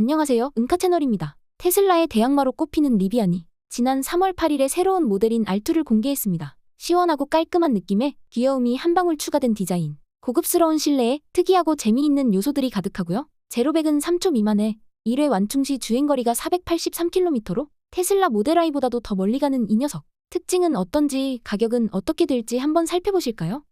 안녕하세요. 은카 채널입니다. 테슬라의 대항마로 꼽히는 리비안이 지난 3월 8일에 새로운 모델인 R2를 공개했습니다. 시원하고 깔끔한 느낌에 귀여움이 한 방울 추가된 디자인, 고급스러운 실내에 특이하고 재미있는 요소들이 가득하고요. 제로백은 3초 미만에 1회 완충 시 주행거리가 483km로 테슬라 모델 I보다도 더 멀리 가는 이 녀석. 특징은 어떤지, 가격은 어떻게 될지 한번 살펴보실까요?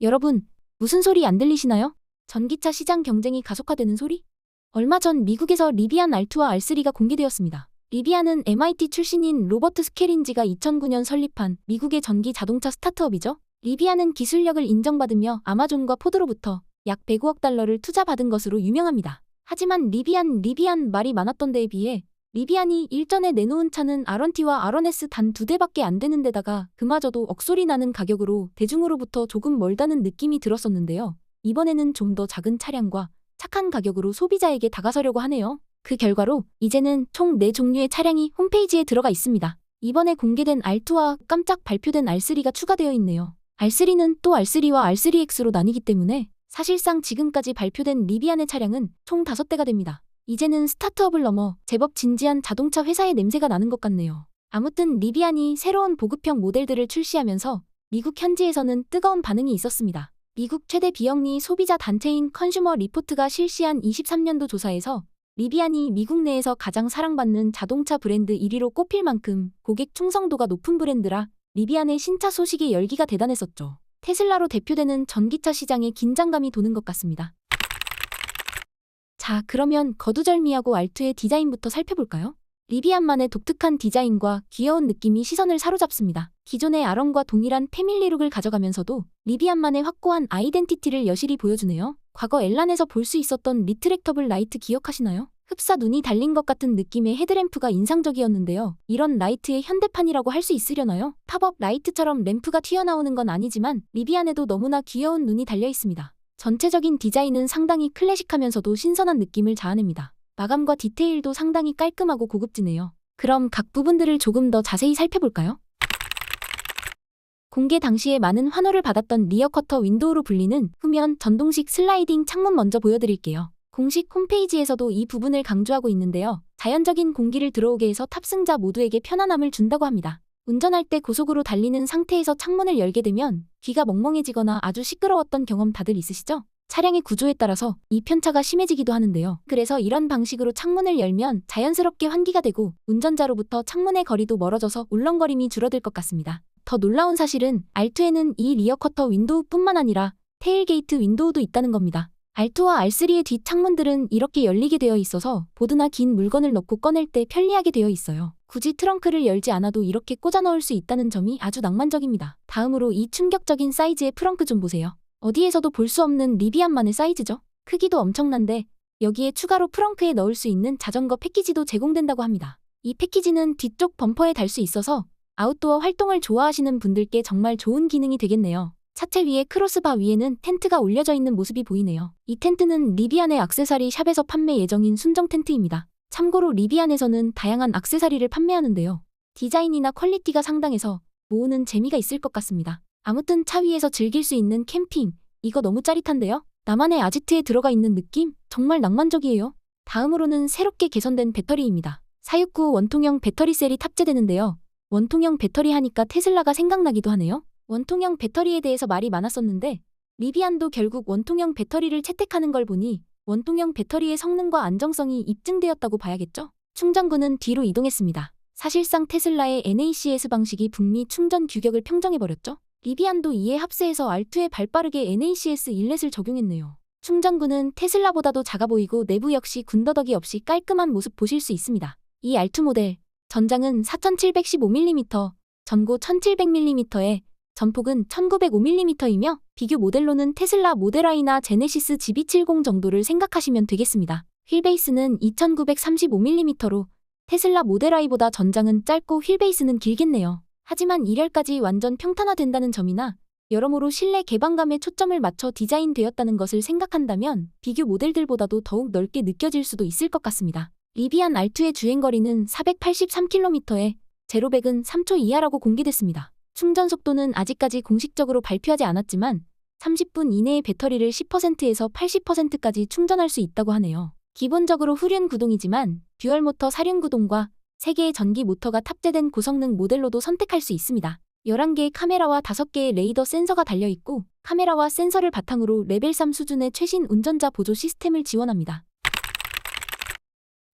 여러분, 무슨 소리 안 들리시나요? 전기차 시장 경쟁이 가속화되는 소리? 얼마 전 미국에서 리비안 R2와 R3가 공개되었습니다. 리비안은 MIT 출신인 로버트 스케린지가 2009년 설립한 미국의 전기 자동차 스타트업이죠. 리비안은 기술력을 인정받으며 아마존과 포드로부터 약 105억 달러를 투자받은 것으로 유명합니다. 하지만 리비안, 리비안 말이 많았던 데에 비해 리비안이 일전에 내놓은 차는 R1T와 R1S 단 두 대밖에 안 되는 데다가 그마저도 억소리 나는 가격으로 대중으로부터 조금 멀다는 느낌이 들었었는데요. 이번에는 좀 더 작은 차량과 착한 가격으로 소비자에게 다가서려고 하네요. 그 결과로 이제는 총 4종류의 차량이 홈페이지에 들어가 있습니다. 이번에 공개된 R2와 깜짝 발표된 R3가 추가되어 있네요. R3는 또 R3와 R3X로 나뉘기 때문에 사실상 지금까지 발표된 리비안의 차량은 총 5대가 됩니다. 이제는 스타트업을 넘어 제법 진지한 자동차 회사의 냄새가 나는 것 같네요. 아무튼 리비안이 새로운 보급형 모델들을 출시하면서 미국 현지에서는 뜨거운 반응이 있었습니다. 미국 최대 비영리 소비자 단체인 컨슈머 리포트가 실시한 23년도 조사에서 리비안이 미국 내에서 가장 사랑받는 자동차 브랜드 1위로 꼽힐 만큼 고객 충성도가 높은 브랜드라 리비안의 신차 소식의 열기가 대단했었죠. 테슬라로 대표되는 전기차 시장에 긴장감이 도는 것 같습니다. 자, 그러면 거두절미하고 알투의 디자인부터 살펴볼까요? 리비안만의 독특한 디자인과 귀여운 느낌이 시선을 사로잡습니다. 기존의 아런과 동일한 패밀리룩을 가져가면서도 리비안만의 확고한 아이덴티티를 여실히 보여주네요. 과거 엘란에서 볼 수 있었던 리트랙터블 라이트 기억하시나요? 흡사 눈이 달린 것 같은 느낌의 헤드램프가 인상적이었는데요. 이런 라이트의 현대판이라고 할 수 있으려나요? 팝업 라이트처럼 램프가 튀어나오는 건 아니지만 리비안에도 너무나 귀여운 눈이 달려 있습니다. 전체적인 디자인은 상당히 클래식하면서도 신선한 느낌을 자아냅니다. 마감과 디테일도 상당히 깔끔하고 고급지네요. 그럼 각 부분들을 조금 더 자세히 살펴볼까요? 공개 당시에 많은 환호를 받았던 리어 커터 윈도우로 불리는 후면 전동식 슬라이딩 창문 먼저 보여드릴게요. 공식 홈페이지에서도 이 부분을 강조하고 있는데요. 자연적인 공기를 들어오게 해서 탑승자 모두에게 편안함을 준다고 합니다. 운전할 때 고속으로 달리는 상태에서 창문을 열게 되면 귀가 멍멍해지거나 아주 시끄러웠던 경험 다들 있으시죠? 차량의 구조에 따라서 이 편차가 심해지기도 하는데요. 그래서 이런 방식으로 창문을 열면 자연스럽게 환기가 되고 운전자로부터 창문의 거리도 멀어져서 울렁거림이 줄어들 것 같습니다. 더 놀라운 사실은 R2에는 이 리어 커터 윈도우뿐만 아니라 테일게이트 윈도우도 있다는 겁니다. R2와 R3의 뒷 창문들은 이렇게 열리게 되어 있어서 보드나 긴 물건을 넣고 꺼낼 때 편리하게 되어 있어요. 굳이 트렁크를 열지 않아도 이렇게 꽂아 넣을 수 있다는 점이 아주 낭만적입니다. 다음으로 이 충격적인 사이즈의 프렁크 좀 보세요. 어디에서도 볼 수 없는 리비안만의 사이즈죠. 크기도 엄청난데 여기에 추가로 프렁크에 넣을 수 있는 자전거 패키지도 제공된다고 합니다. 이 패키지는 뒤쪽 범퍼에 달 수 있어서 아웃도어 활동을 좋아하시는 분들께 정말 좋은 기능이 되겠네요. 차체 위에 크로스바 위에는 텐트가 올려져 있는 모습이 보이네요. 이 텐트는 리비안의 악세사리 샵에서 판매 예정인 순정 텐트입니다. 참고로 리비안에서는 다양한 악세사리를 판매하는데요. 디자인이나 퀄리티가 상당해서 모으는 재미가 있을 것 같습니다. 아무튼 차 위에서 즐길 수 있는 캠핑, 이거 너무 짜릿한데요? 나만의 아지트에 들어가 있는 느낌? 정말 낭만적이에요. 다음으로는 새롭게 개선된 배터리입니다. 469 원통형 배터리 셀이 탑재되는데요. 원통형 배터리 하니까 테슬라가 생각나기도 하네요. 원통형 배터리에 대해서 말이 많았었는데 리비안도 결국 원통형 배터리를 채택하는 걸 보니 원통형 배터리의 성능과 안정성이 입증되었다고 봐야겠죠? 충전구는 뒤로 이동했습니다. 사실상 테슬라의 NACS 방식이 북미 충전 규격을 평정해버렸죠? 리비안도 이에 합세해서 R2에 발빠르게 NACS 인렛을 적용했네요. 충전구는 테슬라보다도 작아 보이고 내부 역시 군더더기 없이 깔끔한 모습 보실 수 있습니다. 이 R2 모델, 전장은 4715mm, 전고 1700mm에 전폭은 1905mm이며 비교 모델로는 테슬라 모델I나 제네시스 GB70 정도를 생각하시면 되겠습니다. 휠베이스는 2935mm로 테슬라 모델I보다 전장은 짧고 휠베이스는 길겠네요. 하지만 1열까지 완전 평탄화된다는 점이나 여러모로 실내 개방감에 초점을 맞춰 디자인되었다는 것을 생각한다면 비교 모델들보다도 더욱 넓게 느껴질 수도 있을 것 같습니다. 리비안 R2의 주행거리는 483km에 제로백은 3초 이하라고 공개됐습니다. 충전 속도는 아직까지 공식적으로 발표하지 않았지만 30분 이내에 배터리를 10%에서 80%까지 충전할 수 있다고 하네요. 기본적으로 후륜 구동이지만 듀얼 모터 사륜 구동과 3개의 전기 모터가 탑재된 고성능 모델로도 선택할 수 있습니다. 11개의 카메라와 5개의 레이더 센서가 달려있고 카메라와 센서를 바탕으로 레벨 3 수준의 최신 운전자 보조 시스템을 지원합니다.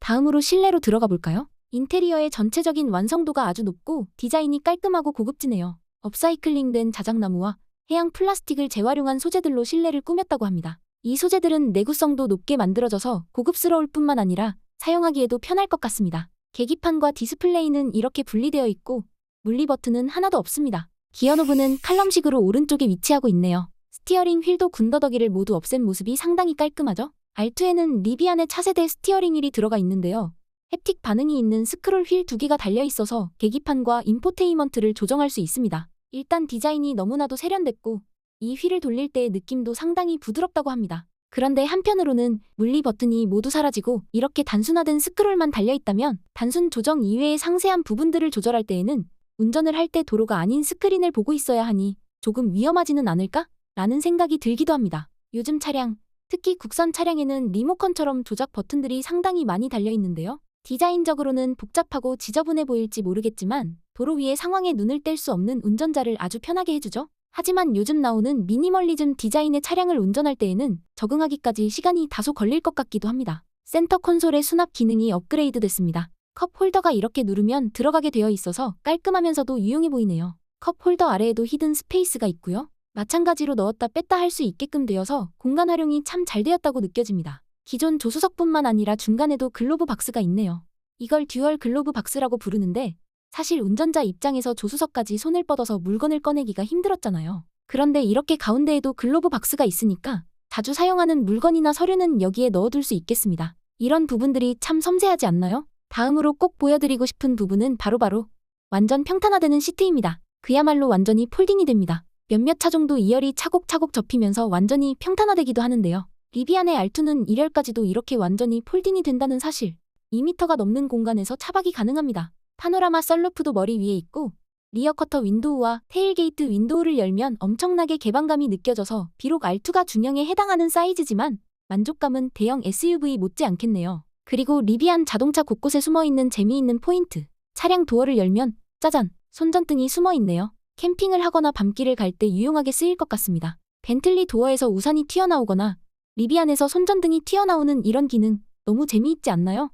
다음으로 실내로 들어가 볼까요? 인테리어의 전체적인 완성도가 아주 높고 디자인이 깔끔하고 고급지네요. 업사이클링된 자작나무와 해양 플라스틱을 재활용한 소재들로 실내를 꾸몄다고 합니다. 이 소재들은 내구성도 높게 만들어져서 고급스러울 뿐만 아니라 사용하기에도 편할 것 같습니다. 계기판과 디스플레이는 이렇게 분리되어 있고 물리 버튼은 하나도 없습니다. 기어 노브는 칼럼식으로 오른쪽에 위치하고 있네요. 스티어링 휠도 군더더기를 모두 없앤 모습이 상당히 깔끔하죠? R2에는 리비안의 차세대 스티어링 휠이 들어가 있는데요. 햅틱 반응이 있는 스크롤 휠 두 개가 달려 있어서 계기판과 인포테인먼트를 조정할 수 있습니다. 일단 디자인이 너무나도 세련됐고 이 휠을 돌릴 때의 느낌도 상당히 부드럽다고 합니다. 그런데 한편으로는 물리 버튼이 모두 사라지고 이렇게 단순화된 스크롤만 달려있다면 단순 조정 이외의 상세한 부분들을 조절할 때에는 운전을 할 때 도로가 아닌 스크린을 보고 있어야 하니 조금 위험하지는 않을까? 라는 생각이 들기도 합니다. 요즘 차량, 특히 국산 차량에는 리모컨처럼 조작 버튼들이 상당히 많이 달려있는데요. 디자인적으로는 복잡하고 지저분해 보일지 모르겠지만 도로 위의 상황에 눈을 뗄 수 없는 운전자를 아주 편하게 해주죠. 하지만 요즘 나오는 미니멀리즘 디자인의 차량을 운전할 때에는 적응하기까지 시간이 다소 걸릴 것 같기도 합니다. 센터 콘솔의 수납 기능이 업그레이드 됐습니다. 컵 홀더가 이렇게 누르면 들어가게 되어 있어서 깔끔하면서도 유용해 보이네요. 컵 홀더 아래에도 히든 스페이스가 있고요. 마찬가지로 넣었다 뺐다 할 수 있게끔 되어서 공간 활용이 참 잘 되었다고 느껴집니다. 기존 조수석뿐만 아니라 중간에도 글로브 박스가 있네요. 이걸 듀얼 글로브 박스라고 부르는데 사실 운전자 입장에서 조수석까지 손을 뻗어서 물건을 꺼내기가 힘들었잖아요. 그런데 이렇게 가운데에도 글로브 박스가 있으니까 자주 사용하는 물건이나 서류는 여기에 넣어둘 수 있겠습니다. 이런 부분들이 참 섬세하지 않나요? 다음으로 꼭 보여드리고 싶은 부분은 바로바로 완전 평탄화되는 시트입니다. 그야말로 완전히 폴딩이 됩니다. 몇몇 차종도 2열이 차곡차곡 접히면서 완전히 평탄화되기도 하는데요. 리비안의 R2는 1열까지도 이렇게 완전히 폴딩이 된다는 사실. 2m가 넘는 공간에서 차박이 가능합니다. 파노라마 썰루프도 머리 위에 있고 리어 커터 윈도우와 테일게이트 윈도우를 열면 엄청나게 개방감이 느껴져서 비록 R2가 중형에 해당하는 사이즈지만 만족감은 대형 SUV 못지 않겠네요. 그리고 리비안 자동차 곳곳에 숨어있는 재미있는 포인트. 차량 도어를 열면 짜잔 손전등이 숨어있네요. 캠핑을 하거나 밤길을 갈 때 유용하게 쓰일 것 같습니다. 벤틀리 도어에서 우산이 튀어나오거나 리비안에서 손전등이 튀어나오는 이런 기능 너무 재미있지 않나요?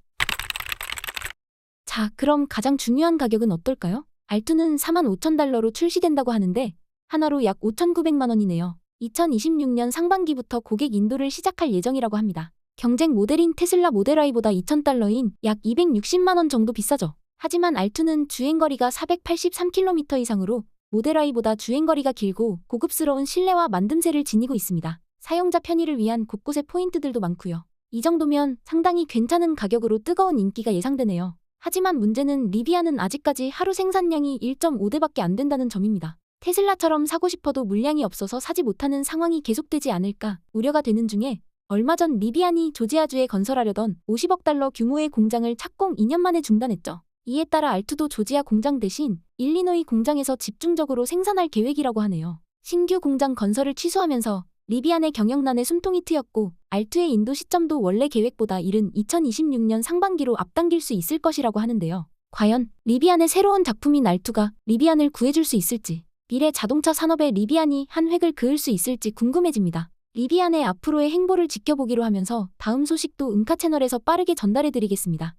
자, 그럼 가장 중요한 가격은 어떨까요? R2는 45,000달러로 출시된다고 하는데 하나로 약 5,900만 원이네요. 2026년 상반기부터 고객 인도를 시작할 예정이라고 합니다. 경쟁 모델인 테슬라 모델 I보다 2,000달러인 약 260만 원 정도 비싸죠. 하지만 R2는 주행거리가 483km 이상으로 모델 I보다 주행거리가 길고 고급스러운 실내와 만듦새를 지니고 있습니다. 사용자 편의를 위한 곳곳의 포인트들도 많고요. 이 정도면 상당히 괜찮은 가격으로 뜨거운 인기가 예상되네요. 하지만 문제는 리비아는 아직까지 하루 생산량이 1.5대밖에 안 된다는 점입니다. 테슬라처럼 사고 싶어도 물량이 없어서 사지 못하는 상황이 계속되지 않을까 우려가 되는 중에 얼마 전 리비안이 조지아주에 건설하려던 50억 달러 규모의 공장을 착공 2년 만에 중단했죠. 이에 따라 알투도 조지아 공장 대신 일리노이 공장에서 집중적으로 생산할 계획이라고 하네요. 신규 공장 건설을 취소하면서 리비안의 경영난에 숨통이 트였고 알투의 인도 시점도 원래 계획보다 이른 2026년 상반기로 앞당길 수 있을 것이라고 하는데요. 과연 리비안의 새로운 작품인 알투가 리비안을 구해줄 수 있을지 미래 자동차 산업에 리비안이 한 획을 그을 수 있을지 궁금해집니다. 리비안의 앞으로의 행보를 지켜보기로 하면서 다음 소식도 은카 채널에서 빠르게 전달해드리겠습니다.